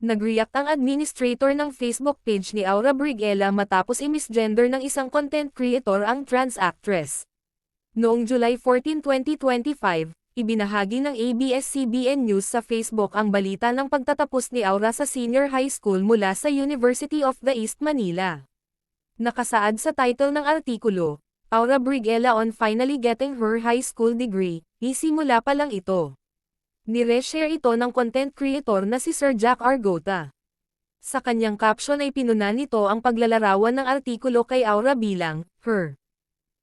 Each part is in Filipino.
Nag-react ang administrator ng Facebook page ni Aura Briguela matapos i-misgender ng isang content creator ang trans actress. Noong July 14, 2025, ibinahagi ng ABS-CBN News sa Facebook ang balita ng pagtatapos ni Aura sa senior high school mula sa University of the East Manila. Nakasaad sa title ng artikulo, Aura Briguela on finally getting her high school degree, isimula pa lang ito. Nireshare ito ng content creator na si Sir Jack Argota. Sa kanyang caption ay pinunan nito ang paglalarawan ng artikulo kay Aura bilang, her.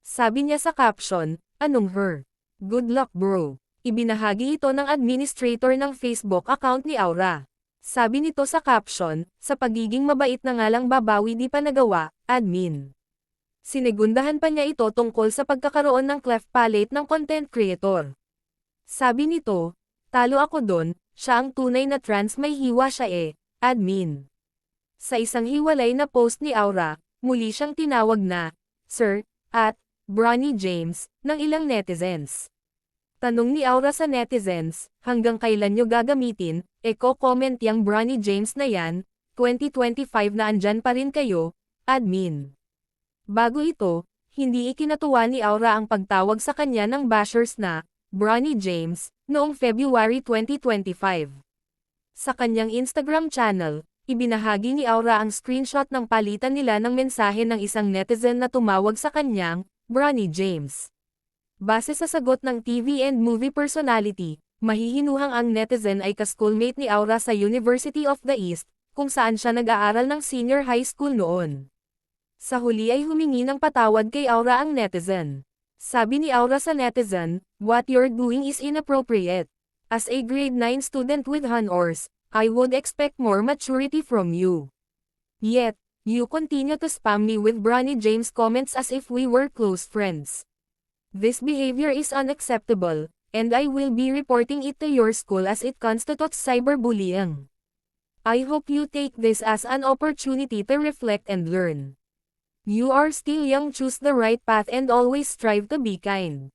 Sabi niya sa caption, anong her? Good luck bro. Ibinahagi ito ng administrator ng Facebook account ni Aura. Sabi nito sa caption, sa pagiging mabait na nga lang babawi di pa nagawa, admin. Sinegundahan pa niya ito tungkol sa pagkakaroon ng cleft palate ng content creator. Sabi nito, talo ako don, siya ang tunay na trans may hiwa siya eh, admin. Sa isang hiwalay na post ni Aura, muli siyang tinawag na, Sir, at, Bronny James, ng ilang netizens. Tanong ni Aura sa netizens, hanggang kailan nyo gagamitin, eko-comment yang Bronny James na yan, 2025 na andyan pa rin kayo, admin. Bago ito, hindi ikinatuwa ni Aura ang pagtawag sa kanya ng bashers na, Bronny James, noong February 2025. Sa kanyang Instagram channel, ibinahagi ni Aura ang screenshot ng palitan nila ng mensahe ng isang netizen na tumawag sa kanyang, Bronny James. Base sa sagot ng TV and movie personality, mahihinuhang ang netizen ay ka-schoolmate ni Aura sa University of the East, kung saan siya nag-aaral ng senior high school noon. Sa huli ay humingi ng patawad kay Aura ang netizen. Sabi ni Aura sa netizen, what you're doing is inappropriate. As a grade 9 student with honors, I would expect more maturity from you. Yet, you continue to spam me with Bronny James comments as if we were close friends. This behavior is unacceptable, and I will be reporting it to your school as it constitutes cyberbullying. I hope you take this as an opportunity to reflect and learn. You are still young choose the right path and always strive to be kind.